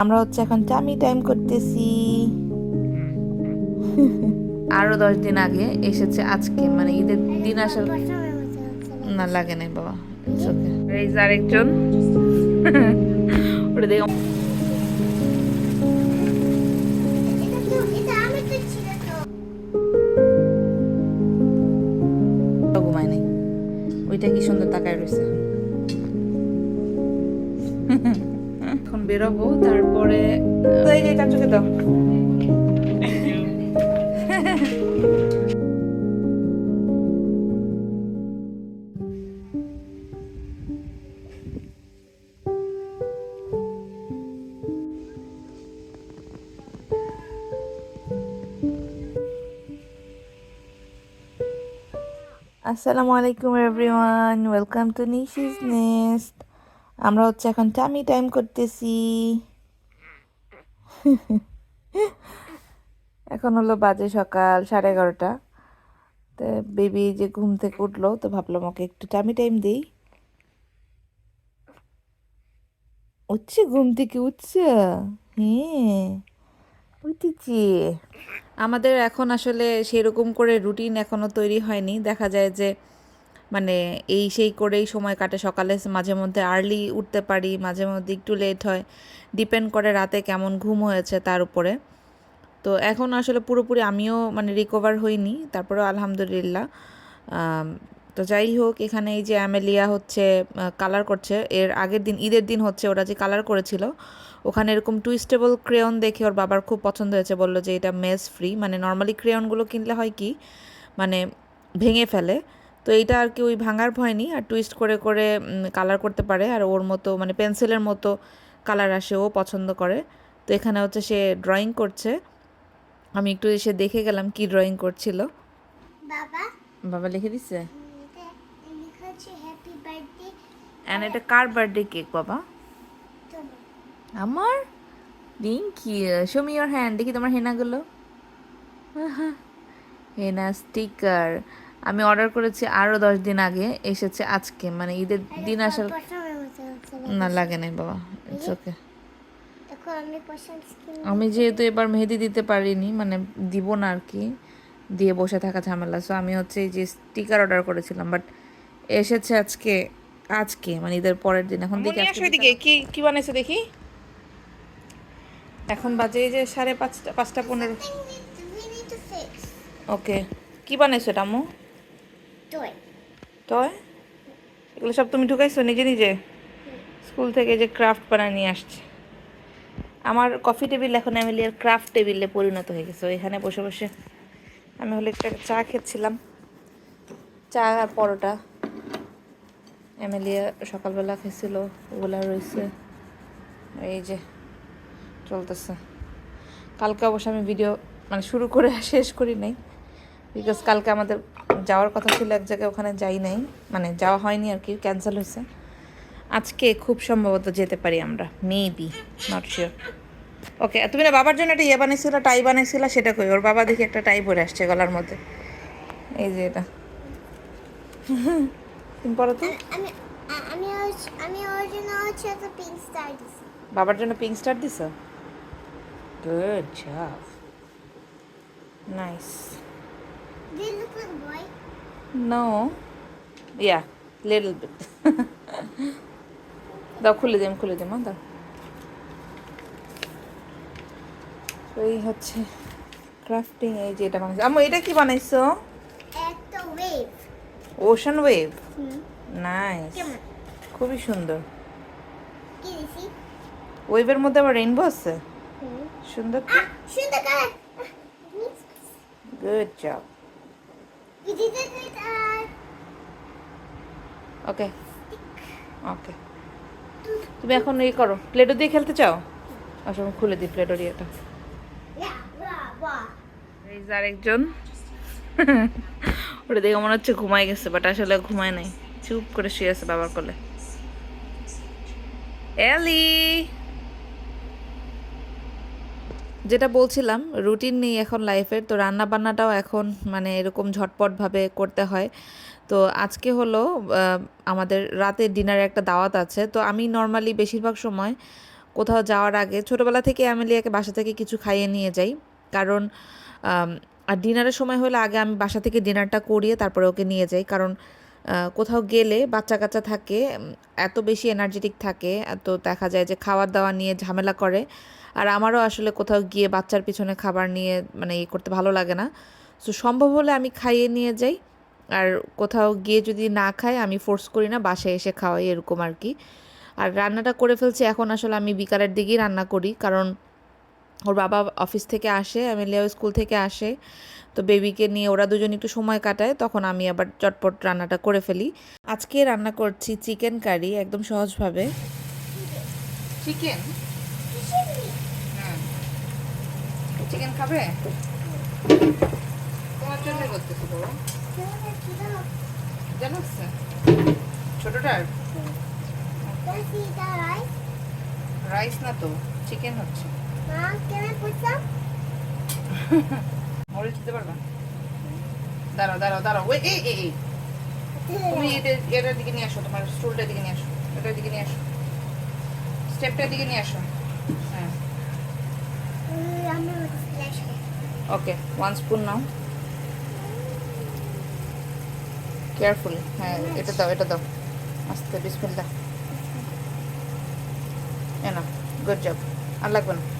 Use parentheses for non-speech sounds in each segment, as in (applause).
আমরা হচ্ছে এখন টামি টাইম করতেছি। (laughs) আরও দশ দিন আগে এসেছে আজকে মানে ঈদের দিন আসার না, লাগে নাই বাবা আরেকজন। (laughs) ওইটা কি সুন্দর তাকায় রয়েছে। (laughs) এখন বেরোবো তারপরে এই যে চাচুকে দাও। আসসালামু আলাইকুম everyone welcome to Nishi's nest আমরা হচ্ছে এখন টামি টাইম করতেছি। এখন হলো বাজে সকাল সাড়ে এগারোটা। তো বেবি যে ঘুম থেকে উঠল, তো ভাবলাম ওকে একটু টামি টাইম দিই। উঠছে ঘুম থেকে উঠছে হ্যাঁ উঠেছি। আমাদের এখন আসলে সেরকম করে রুটিন এখনও তৈরি হয়নি। দেখা যায় যে মানে এই সেই করেই সময় কাটে সকালে মাঝে মধ্যে আর্লি উঠতে পারি, মাঝে মধ্যে একটু লেট হয়। ডিপেন্ড করে রাতে কেমন ঘুম হয়েছে তার উপরে। তো এখন আসলে পুরোপুরি আমিও মানে রিকভার হইনি, তারপরেও আলহামদুলিল্লাহ। তো যাই হোক, এখানে এই যে অ্যামেলিয়া হচ্ছে কালার করছে। এর আগের দিন, ঈদের দিন হচ্ছে, ওরা যে কালার করেছিল, ওখানে এরকম টুইস্টেবল ক্রেয়ন দেখে ওর বাবার খুব পছন্দ হয়েছে, বলল যে এটা মেস ফ্রি মানে নর্মালি ক্রেয়নগুলো কিনলে হয় কি মানে ভেঙে ফেলে। তো এইটা আর কি ওই ভাঙার ভয় নেই আর টুইস্ট করে করে কালার করতে পারে। আর ওর মতো মানে পেন্সিলের মতো কালার আসে ও পছন্দ করে। তো এখানে হচ্ছে সে ড্রয়িং করছে। আমি একটু এসে দেখে গেলাম কি ড্রয়িং করছিল। বাবা? বাবা লিখে বার্থডে অ্যান্ড এটা কার বার্থডে কেক বাবা? আমার? Rinki show me your hand দেখি তোমার হেনাগুলো। হেনা স্টিকার আমি অর্ডার করেছি আরও দশ দিন আগে এসেছে আজকে। মানে ঈদের দিন আসার না লাগে নাই বাবা ইটস ওকে আমি আমি যেহেতু এবার মেহেদি দিতে পারিনি মানে দিব না আর কি দিয়ে বসে থাকা ঝামেলা। সো আমি হচ্ছে এই যে স্টিকার অর্ডার করেছিলাম বাট এসেছে আজকে আজকে মানে ঈদের পরের দিন। এখন দেখি আজকে দিকে কি কি বানাইছে দেখি? এখন বাজে এই যে সাড়ে পাঁচটা পাঁচটা পনেরো। ওকে কি বানাইছো এটা আম্মু? Toy. তয় এগুলো সব তুমি ঢুকাইছো নিজে নিজে? স্কুল থেকে যে ক্রাফট বানায় নিয়ে আসছে। আমার কফি টেবিল এখন এমিলিয়ার ক্রাফট টেবিলে পরিণত হয়ে গেছে। এখানে বসে বসে আমি হলে একটা চা খেচ্ছিলাম। চা আর পরোটা। এমিলিয়া সকালবেলা খেয়েছিল, ওগুলা রয়েছে। এই যে চলতেছে। কালকে অবশ্য আমি ভিডিও মানে শুরু করে শেষ করি নাই। বিকজ কালকে আমাদের যাওয়ার কথা ছিল এক জায়গায় ওখানে যাই নাই। মানে যাওয়া হয়নি আর কি ক্যান্সেল হয়েছে। আজকে খুব সম্ভবত যেতে পারি আমরা মেবি নট শিওর ওকে তুমি না বাবার জন্য একটা ইয়ে বানিয়েছিল টাই বানিয়েছিল সেটা কই? ওর বাবা দেখি একটা টাই পরে আসছে গলার মধ্যে। এই যে এটা। তুমি পরো তো। আমি আমি হচ্ছে- আমি ওর জন্য হচ্ছে একটা পিঙ্ক স্টার দিছি। বাবার জন্য পিঙ্ক স্টার দিছ? Good job nice They look like boy. No. Yeah, little bit. (laughs) দাও খুলে দিম খুলে দিম দাও। তো এই হচ্ছে ক্রাফটিং এই যে এটা বানাইছো। আম্মু এটা কি বানাইছো? একটা wave. ওশান ওয়েভ নাইস খুবই সুন্দর। কি দিছি? ওয়েভের মধ্যে আবার রেইনবো আছে? সুন্দর সুন্দর গুড জব ওকে ওকে তুমি এখন ইয়ে করো প্লেটো দিয়ে খেলতে চাও? আসলে খুলে দিই প্লেটো. এই আরেকজন। ওটা দেখে মনে হচ্ছে ঘুমাই গেছে বাট আসলে ঘুমায় নাই। চুপ করে শুয়ে আছে বাবার কোলে। এলি যেটা বলছিলাম রুটিন নেই এখন লাইফের তো রান্না বান্নাটাও এখন মানে এরকম ঝটপটভাবে করতে হয়। তো আজকে হলো আমাদের রাতে ডিনারে একটা দাওয়াত আছে। তো আমি নর্মালি বেশিরভাগ সময় কোথাও যাওয়ার আগে ছোটোবেলা থেকে অ্যামেলিয়াকে বাসা থেকে কিছু খাইয়ে নিয়ে যাই। কারণ আর ডিনারের সময় হলে আগে আমি বাসা থেকে ডিনারটা করিয়ে তারপরে ওকে নিয়ে যাই। কারণ কোথাও গেলে বাচ্চা কাচ্চা থাকে এত বেশি এনার্জেটিক থাকে, তো দেখা যায় যে খাওয়ার দাওয়া নিয়ে ঝামেলা করে। আর আমারও আসলে কোথাও গিয়ে বাচ্চার পিছনে খাবার নিয়ে মানে ইয়ে করতে ভালো লাগে না। সো সম্ভব হলে আমি খাইয়ে নিয়ে যাই। আর কোথাও গিয়ে যদি না খাই, আমি ফোর্স করি না, বাসায় এসে খাওয়াই এরকম আর কি। আর রান্নাটা করে ফেলছি, এখন আসলে আমি বিকালের দিকেই রান্না করি। কারণ ওর বাবা অফিস থেকে আসে আমেলিয়াও স্কুল থেকে আসে। তো বেবিকে নিয়ে ওরা দুজন একটু সময় কাটায় তখন আমি আবার চটপট রান্নাটা করে ফেলি। আজকে রান্না করছি চিকেন কারি একদম সহজভাবে। চিকেন? চিকেন খাবে? তোমার জন্য করতেছি বাবা জানাচ্ছে ছোটটার? রাইস না তো চিকেন হচ্ছে। (laughs) মরিচ দিতে পারবা? দাঁড়াও দাঁড়াও দাঁড়াও ওই এই তুমি এটার এটার দিকে নিয়ে আসো তোমার স্টুলটার দিকে নিয়ে আসো এটার দিকে নিয়ে আসো। স্টেপটার দিকে নিয়ে আসো। হ্যাঁ. ওকে ওয়ান স্পুন নাও। কেয়ারফুলি হ্যাঁ এটা দাও এটা দাও। আস্তে বিসমিল্লা গুড জব আর লাগবে না।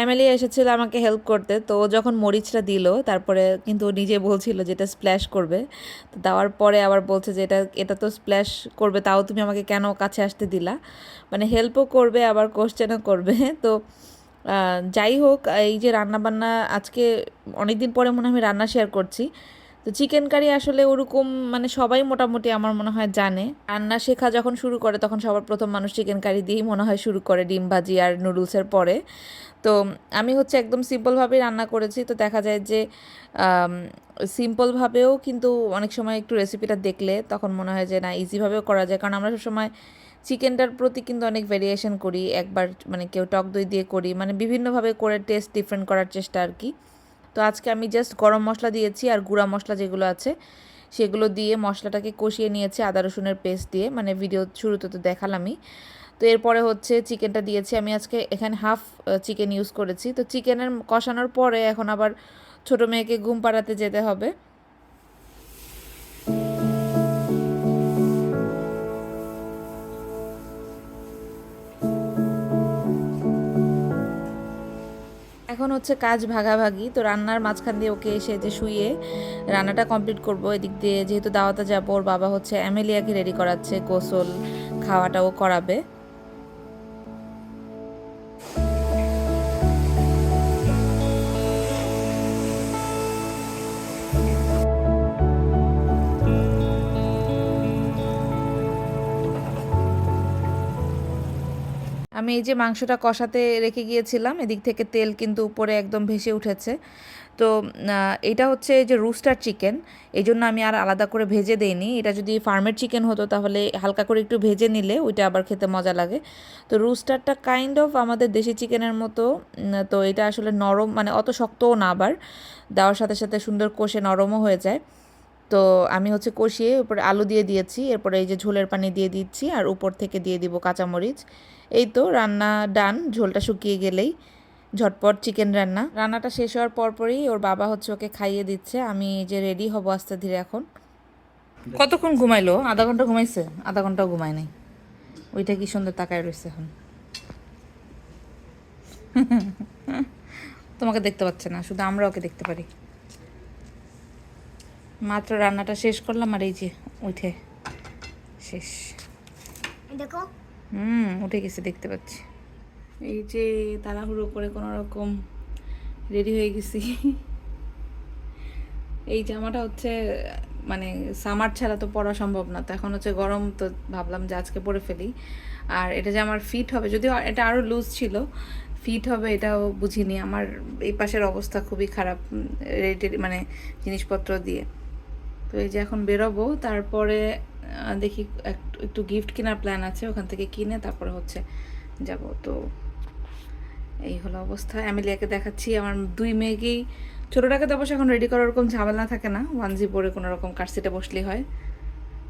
অ্যামেলি এসেছিল আমাকে হেল্প করতে, তো ও যখন মরিচটা দিল, তারপরে কিন্তু নিজে বলছিল যে এটা স্প্ল্যাশ করবে। তো দেওয়ার পরে আবার বলছে যে এটা এটা তো স্প্ল্যাশ করবে, তাও তুমি আমাকে কেন কাছে আসতে দিলা? মানে হেল্পও করবে, আবার কোশ্চেনও করবে। তো যাই হোক, এই যে রান্নাবান্না আজকে অনেক দিন পরে মনে হয় আমি রান্না শেয়ার করছি। তো চিকেন কারি আসলে ওরকম মানে সবাই মোটামুটি আমার মনে হয় জানে। রান্না শেখা যখন শুরু করে, তখন সবার প্রথম মানুষ চিকেন কারি দিয়েই মনে হয় শুরু করে ডিম ভাজি আর নুডলসের পরে। তো আমি হচ্ছে একদম সিম্পলভাবেই রান্না করেছি। তো দেখা যায় যে সিম্পলভাবেও কিন্তু অনেক সময় একটু রেসিপিটা দেখলে তখন মনে হয় যে, না ইজিভাবেও করা যায়। কারণ আমরা সবসময় চিকেনটার প্রতি কিন্তু অনেক ভেরিয়েশন করি। একবার মানে কেউ টক দই দিয়ে করি। মানে বিভিন্নভাবে করে টেস্ট ডিফারেন্ট করার চেষ্টা আর কি। তো আজকে আমি জাস্ট গরম মশলা দিয়েছি আর গুঁড়া মশলা যেগুলো আছে, সেগুলো দিয়ে মশলাটাকে কষিয়ে নিয়েছি আদা, রসুনের পেস্ট দিয়ে মানে ভিডিও শুরুতে তো দেখালামই। তো এরপরে হচ্ছে চিকেনটা দিয়েছি, আমি আজকে এখানে হাফ চিকেন ইউজ করেছি। তো চিকেনের কষানোর পরে এখন আবার ছোটো মেয়েকে ঘুম পাড়াতে যেতে হবে। এখন হচ্ছে কাজ ভাগাভাগি, তো রান্নার মাঝখান দিয়ে ওকে এসে যে শুয়ে রান্নাটা কমপ্লিট করব, এদিক দিয়ে যেহেতু দাওয়াতে যাব, ওর বাবা হচ্ছে অ্যামেলিয়াকে রেডি করাচ্ছে গোসল খাওয়াটাও করাবে। আমি এই যে মাংসটা কষাতে রেখে গিয়েছিলাম, এদিক থেকে তেল কিন্তু উপরে একদম ভেসে উঠেছে। তো এটা হচ্ছে যে রুস্টার চিকেন, এই জন্য আমি আর আলাদা করে ভেজে দেইনি। এটা যদি ফার্মের চিকেন হতো তাহলে হালকা করে একটু ভেজে নিলে ওইটা আবার খেতে মজা লাগে। তো রুস্টারটা কাইন্ড অফ আমাদের দেশি চিকেনের মতো তো এটা আসলে নরম মানে অত শক্তও না আবার, দেওয়ার সাথে সাথে সুন্দর কষে নরমও হয়ে যায়। তো আমি হচ্ছে কষিয়ে উপরে আলু দিয়ে দিয়েছি, এরপরে এই যে ঝোলের পানি দিয়ে দিচ্ছি আর উপর থেকে দিয়ে দিব কাঁচামরিচ। এই তো রান্না ডান, ঝোলটা শুকিয়ে গেলেই ঝটপট চিকেন রান্না। রান্নাটা শেষ হওয়ার পরপরই ওর বাবা হচ্ছে ওকে খাইয়ে দিচ্ছে, আমি যে রেডি হব আস্তে ধীরে এখন। কতক্ষণ ঘুমাইলো? আধা ঘণ্টা ঘুমাইছে? আধা ঘন্টাও ঘুমায় নাই। ওইটা কি সুন্দর তাকায় রয়েছে এখন। (laughs) তোমাকে দেখতে পাচ্ছে না, শুধু আমরা ওকে দেখতে পারি। মাত্র রান্নাটা শেষ করলাম আর এই যে উঠে শেষ। দেখো। হুম উঠে গেছে দেখতে পাচ্ছি। এই যে তাড়াহুড়ো করে কোনো রকম রেডি হয়ে গেছি। এই জামাটা হচ্ছে মানে সামার ছাড়া তো পরা সম্ভব না তো এখন হচ্ছে গরম তো ভাবলাম যে আজকে পরে ফেলি। আর এটা যে আমার ফিট হবে যদিও এটা আরও লুজ ছিল ফিট হবে এটাও বুঝিনি। আমার এই পাশের অবস্থা খুবই খারাপ রেটের মানে জিনিসপত্র দিয়ে। তো এই যে এখন বেরোবো, তারপরে দেখি একটু গিফট কেনার প্ল্যান আছে, ওখান থেকে কিনে তারপরে হচ্ছে যাব। তো এই হলো অবস্থা। অ্যামেলিয়াকে দেখাচ্ছি, আমার দুই মেয়েকেই। ছোটোটাকে তো অবশ্য এখন রেডি করার ওরকম ঝামেলা থাকে না ওয়ান জি পরে কোনো রকম কার সিটে বসলেই হয়।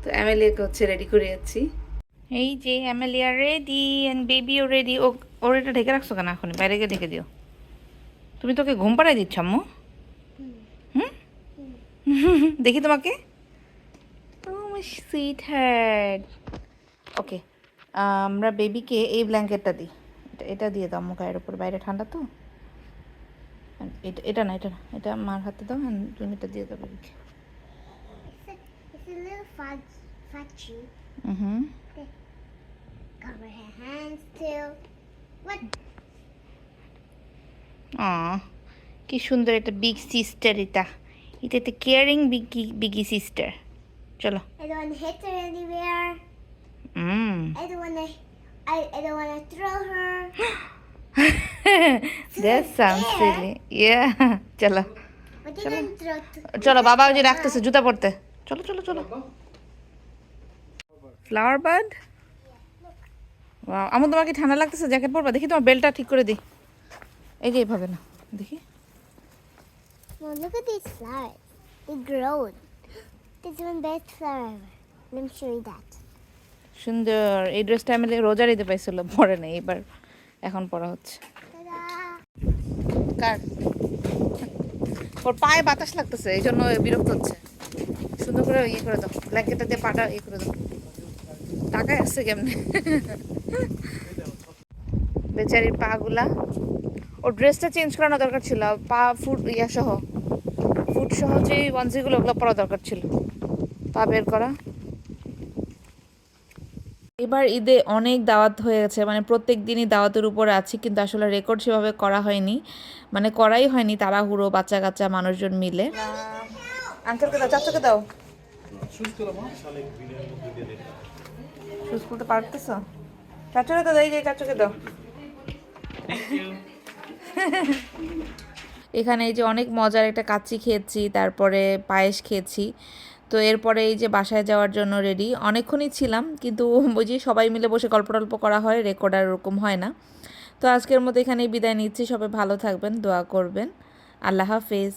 তো অ্যামেলিয়াকে হচ্ছে রেডি করে যাচ্ছি এই যে অ্যামেলিয়া রেডি অ্যান্ড বেবিও রেডি ও, ওর এটা ঢেকে রাখছো কেন এখন বাইরে গিয়ে ঢেকে দিও। তুমি তোকে ঘুম পাড়াই দিচ্ছ, আম্মু? (laughs) দেখি তোমাকে। সুইট হার্ট ওকে আমরা বেবিকে এই ব্ল্যাঙ্কেটটা দিই। এটা এটা দিয়ে দাও আম্মু গায়ের উপর বাইরে ঠান্ডা তো? এটা এটা না এটা না এটা মার হাতে দাও তুমি এটা দিয়ে দাও বেবিকে. হুম Cover her hands too. What? আ কি সুন্দর একটা বিগ সিস্টার এটা এটা একটা কেয়ারিং বিগি বিগি সিস্টার চলো I don't want to hit her anywhere. Hmm I don't want to. I, I don't want to throw her. That sound silly yeah চলো But you didn't throw. To, চলো বাবা ওই যে রাখতেছে জুতা পরতে চলো চলো চলো ফ্লাওয়ার বার্ড আমার তোমার কি ঠান্ডা লাগতেছে জ্যাকেট পরবা দেখি তোমার বেলটা ঠিক করে দিই এই যে না দেখি Well, look at these flowers. They growed. This one best flower ever. Let me show you that. সুন্দর এই ড্রেসটা আমি রোজা দিতে পাইছিল পরে নেই এবার এখন পরা হচ্ছে! কার ওর পায়ে বাতাস লাগতেছে এই জন্য বিরক্ত হচ্ছে সুন্দর করে ইয়ে করে দাও ব্ল্যাঙ্কেটটা দিয়ে পাটা ইয়ে করে দাও টাকায় আসছে কেমনে বেচারির পাগুলা ওর ড্রেসটা চেঞ্জ করানো দরকার ছিল পা ফুট ইয়া সহ। ফুট সহ যে ওয়ানজিগুলো ওগুলো পরা দরকার ছিল। পা বের করা। এবার ঈদে অনেক দাওয়াত হয়ে গেছে মানে প্রত্যেক দিনই দাওয়াতের উপর আছি কিন্তু আসলে রেকর্ড সেভাবে করা হয়নি। মানে করাই হয়নি তাড়াহুড়ো বাচ্চা কাচ্চা মানুষজন মিলে। আঙ্কেলকে দাও চাচাকে দাও। শুজ খুলতে পারতেছ? চাচুকে তো দাও এই যে চাচুকে দাও। এখানে এই যে অনেক মজার একটা কাচ্চি খেয়েছি, তারপরে পায়েস খেয়েছি। তো এরপরে এই যে বাসায় যাওয়ার জন্য রেডি অনেকক্ষণই ছিলাম, কিন্তু বুঝি সবাই মিলে বসে গল্প টল্প করা হয় রেকর্ড আর ওরকম হয় না। তো আজকের মতো এখানেই বিদায় নিচ্ছি, সবাই ভালো থাকবেন, দোয়া করবেন। আল্লাহ হাফেজ।